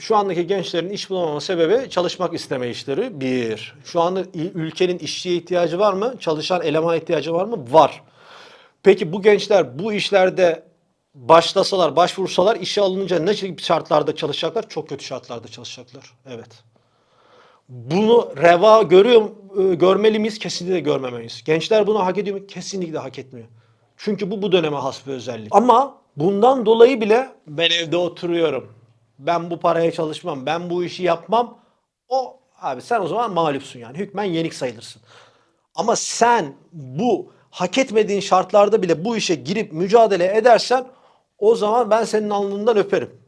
şu andaki gençlerin iş bulamama sebebi çalışmak isteme işleri. Bir. Şu anda ülkenin işçiye ihtiyacı var mı? Çalışan elemana ihtiyacı var mı? Var. Peki bu gençler bu işlerde başlasalar, başvursalar işe alınınca ne gibi şartlarda çalışacaklar? Çok kötü şartlarda çalışacaklar. Evet. Bunu reva görüyor, e, görmeli miyiz? Kesinlikle görmemeliyiz. Gençler bunu hak ediyor mu? Kesinlikle hak etmiyor. Çünkü bu bu döneme has bir özellik. Ama bundan dolayı bile ben evde oturuyorum. Ben bu paraya çalışmam. Ben bu işi yapmam. O abi sen o zaman mağlupsun yani. Hükmen yenik sayılırsın. Ama sen bu hak etmediğin şartlarda bile bu işe girip mücadele edersen o zaman ben senin alnından öperim.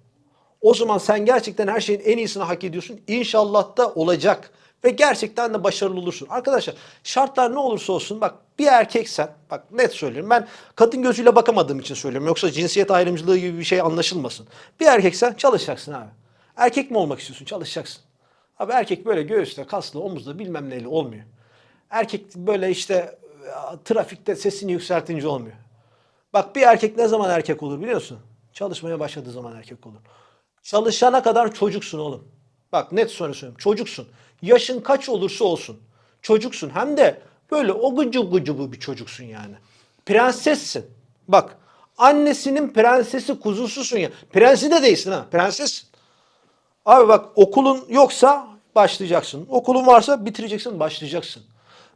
O zaman sen gerçekten her şeyin en iyisini hak ediyorsun. İnşallah da olacak. Ve gerçekten de başarılı olursun. Arkadaşlar şartlar ne olursa olsun bak bir erkeksen bak net söylüyorum ben kadın gözüyle bakamadığım için söylüyorum. Yoksa cinsiyet ayrımcılığı gibi bir şey anlaşılmasın. Bir erkeksen çalışacaksın abi. Erkek mi olmak istiyorsun? Çalışacaksın. Abi erkek böyle göğüste, kaslı, omuzda bilmem neyle olmuyor. Erkek böyle işte trafikte sesini yükseltince olmuyor. Bak bir erkek ne zaman erkek olur biliyor musun? Çalışmaya başladığı zaman erkek olur. Çalışana kadar çocuksun oğlum. Bak net söylüyorum. Çocuksun. Yaşın kaç olursa olsun. Çocuksun. Hem de böyle o gıcı gıcı bir çocuksun yani. Prensessin. Bak annesinin prensesi kuzususun ya. Prensi de değilsin ha. Prensessin. Abi bak okulun yoksa başlayacaksın. Okulun varsa bitireceksin, başlayacaksın.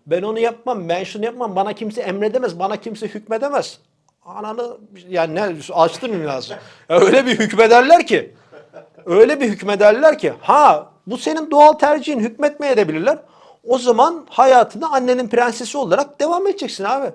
Ben onu yapmam, ben şunu yapmam. Bana kimse emredemez, bana kimse hükmedemez. Ananı yani ne açtın mı lazım? Öyle bir hükmederler ki. Öyle bir hükmederler ki. Ha bu senin doğal tercihin hükmetmeye de bilirler. O zaman hayatını annenin prensesi olarak devam edeceksin abi.